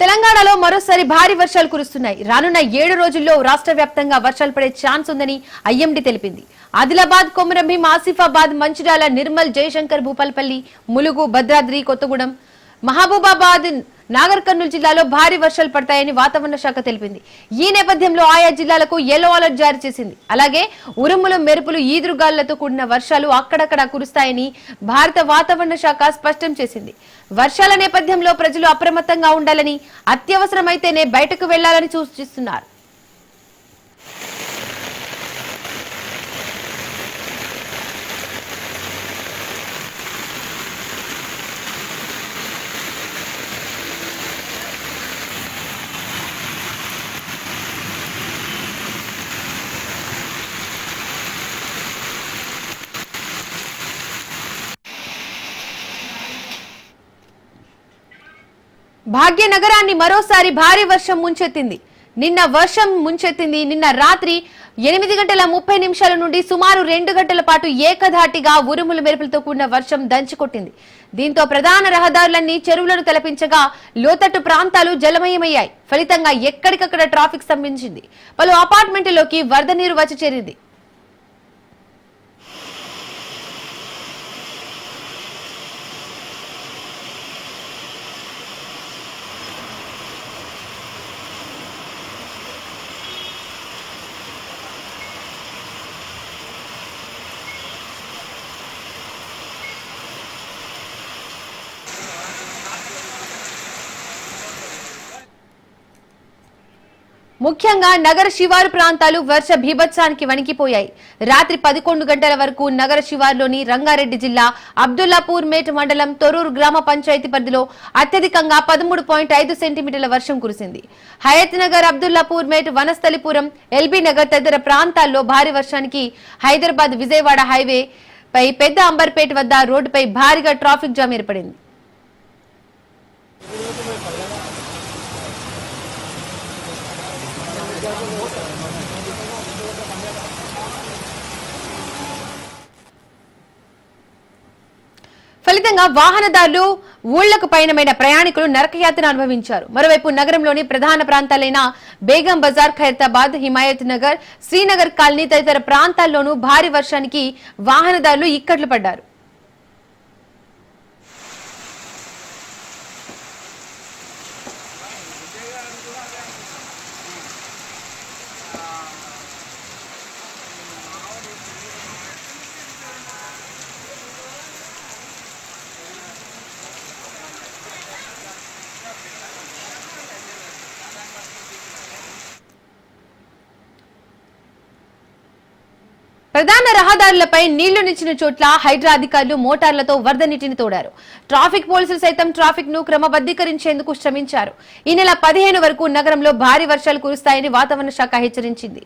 తెలంగాణలో మరోసారి భారీ వర్షాలు కురుస్తున్నాయి. రానున్న ఏడు రోజుల్లో రాష్ట్ర వ్యాప్తంగా వర్షాలు పడే ఛాన్స్ ఉందని ఐఎండీ తెలిపింది. ఆదిలాబాద్ కొమరంభీం ఆసిఫాబాద్ మంచిర్యాల నిర్మల్ జయశంకర్ భూపాలపల్లి ములుగు భద్రాద్రి కొత్తగూడెం మహబూబాబాద్ నాగర్ కర్నూలు జిల్లాలో భారీ వర్షాలు పడతాయని వాతావరణ శాఖ తెలిపింది. ఈ నేపథ్యంలో ఆయా జిల్లాలకు ఎల్లో అలర్ట్ జారీ చేసింది. అలాగే ఉరుములు మెరుపులు ఈదురుగాలులతో కూడిన వర్షాలు అక్కడక్కడ కురుస్తాయని భారత వాతావరణ శాఖ స్పష్టం చేసింది. వర్షాల నేపథ్యంలో ప్రజలు అప్రమత్తంగా ఉండాలని అత్యవసరమైతేనే బయటకు వెళ్ళాలని సూచిస్తున్నారు భాగ్యనగరాన్ని మరోసారి భారీ వర్షం ముంచెత్తింది. నిన్న వర్షం ముంచెత్తింది. నిన్న రాత్రి ఎనిమిది గంటల ముప్పై నిమిషాల నుండి సుమారు రెండు గంటల పాటు ఏకధాటిగా ఉరుములు మెరుపులతో కూడిన వర్షం దంచుకొట్టింది. దీంతో ప్రధాన రహదారులన్నీ చెరువులను తలపించగా లోతట్టు ప్రాంతాలు జలమయమయ్యాయి. ఫలితంగా ఎక్కడికక్కడ ట్రాఫిక్ స్తంభించింది. పలు అపార్ట్మెంట్లలోకి వరద నీరు వచ్చి చేరింది. ముఖ్యంగా నగర శివారు ప్రాంతాలు వర్ష భీభత్సానికి వణికిపోయాయి. రాత్రి పదకొండు గంటల వరకు నగర శివారులోని రంగారెడ్డి జిల్లా అబ్దుల్లాపూర్ మేట్ మండలం తొరూరు గ్రామ పంచాయతీ పరిధిలో అత్యధికంగా పదమూడు పాయింట్ ఐదు సెంటీమీటర్ల వర్షం కురిసింది. Hayathnagar Abdullapurmet Vanasthalipuram LB Nagar తదితర ప్రాంతాల్లో భారీ వర్షానికి హైదరాబాద్ విజయవాడ హైవే పై పెద్ద అంబర్పేట వద్ద రోడ్డుపై భారీగా ట్రాఫిక్ జామ్ ఏర్పడింది. ఫలితంగా వాహనదారులు ఊళ్ళకు పయనమైన ప్రయాణికులు నరకయాత్ర అనుభవించారు. మరోవైపు నగరంలోని ప్రధాన ప్రాంతాలైన బేగం బజార్ ఖైరతాబాద్ హిమాయత్ నగర్ శ్రీనగర్ కాలనీ తదితర ప్రాంతాల్లోనూ భారీ వర్షానికి వాహనదారులు ఇక్కట్లు పడ్డారు. ప్రధాన రహదారులపై నీళ్ళు నిచ్చిన చోట్ల హైడ్రా అధికారులు మోటార్లతో వరద నీటిని తోడారు. ట్రాఫిక్ పోలీసులు సైతం ట్రాఫిక్ను క్రమబద్ధీకరించేందుకు శ్రమించారు. ఈ నెల పదిహేను వరకు నగరంలో భారీ వర్షాలు కురుస్తాయని వాతావరణ శాఖ హెచ్చరించింది.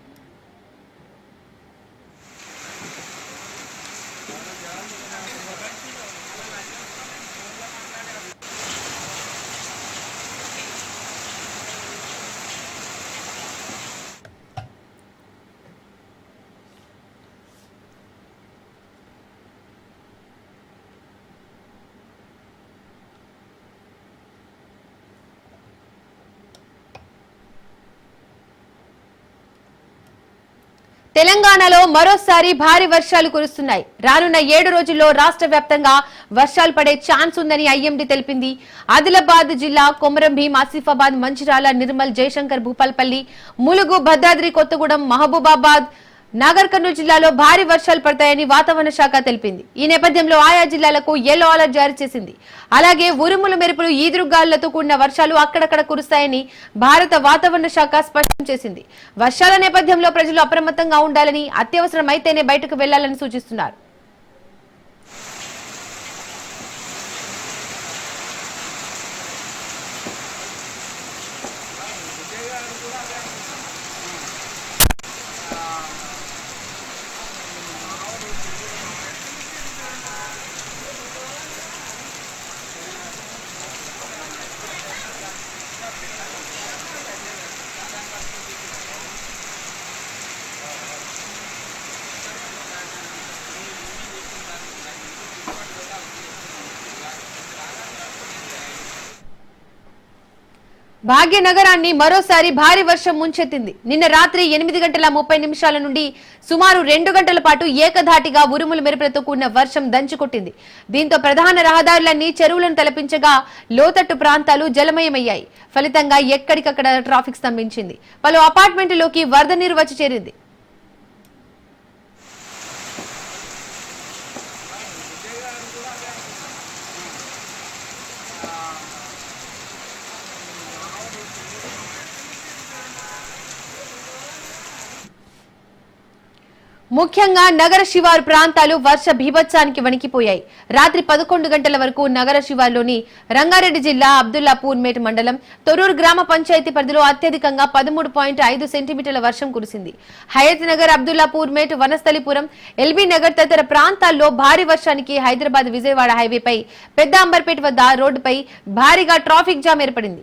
తెలంగాణలో మరోసారి భారీ వర్షాలు కురుస్తున్నాయి. రానున్న ఏడు రోజుల్లో రాష్ట్ర వ్యాప్తంగా వర్షాలు పడే ఛాన్స్ ఉందని ఐఎండీ తెలిపింది. ఆదిలాబాద్ జిల్లా కొమరం భీం ఆసిఫాబాద్ మంచిరాల నిర్మల్ జయశంకర్ భూపాల్పల్లి ములుగు భద్రాద్రి కొత్తగూడెం మహబూబాబాద్ నాగర్ కర్నూలు జిల్లాలో భారీ వర్షాలు పడతాయని వాతావరణ శాఖ తెలిపింది. ఈ నేపథ్యంలో ఆయా జిల్లాలకు ఎల్లో అలర్ట్ జారీ చేసింది. అలాగే ఉరుములు మెరుపులు ఈదురుగాలులతో కూడిన వర్షాలు అక్కడక్కడ కురుస్తాయని భారత వాతావరణ శాఖ స్పష్టం చేసింది. వర్షాల నేపథ్యంలో ప్రజలు అప్రమత్తంగా ఉండాలని అత్యవసరమైతేనే బయటకు వెళ్ళాలని సూచిస్తున్నారు. భాగ్యనగరాన్ని మరోసారి భారీ వర్షం ముంచెత్తింది. నిన్న రాత్రి ఎనిమిది గంటల ముప్పై నిమిషాల నుండి సుమారు రెండు గంటల పాటు ఏకధాటిగా ఉరుములు మెరుపులతో కూడిన వర్షం దంచుకొట్టింది దీంతో ప్రధాన రహదారులన్నీ చెరువులను తలపించగా లోతట్టు ప్రాంతాలు జలమయమయ్యాయి. ఫలితంగా ఎక్కడికక్కడ ట్రాఫిక్ స్తంభించింది. పలు అపార్ట్మెంట్లోకి వరద నీరు వచ్చి చేరింది. ముఖ్యంగా నగర శివారు ప్రాంతాలు వర్ష భీభత్సానికి వణికిపోయాయి. రాత్రి పదకొండు గంటల వరకు నగర శివార్లోని రంగారెడ్డి జిల్లా అబ్దుల్లాపూర్ మేట్ మండలం తొరూరు గ్రామ పంచాయతీ పరిధిలో అత్యధికంగా పదమూడు పాయింట్ ఐదు సెంటీమీటర్ల వర్షం కురిసింది. Hayathnagar Abdullapurmet Vanasthalipuram LB Nagar తదితర ప్రాంతాల్లో భారీ వర్షానికి హైదరాబాద్ విజయవాడ హైవేపై పెద్ద అంబర్పేట వద్ద రోడ్డుపై భారీగా ట్రాఫిక్ జామ్ ఏర్పడింది.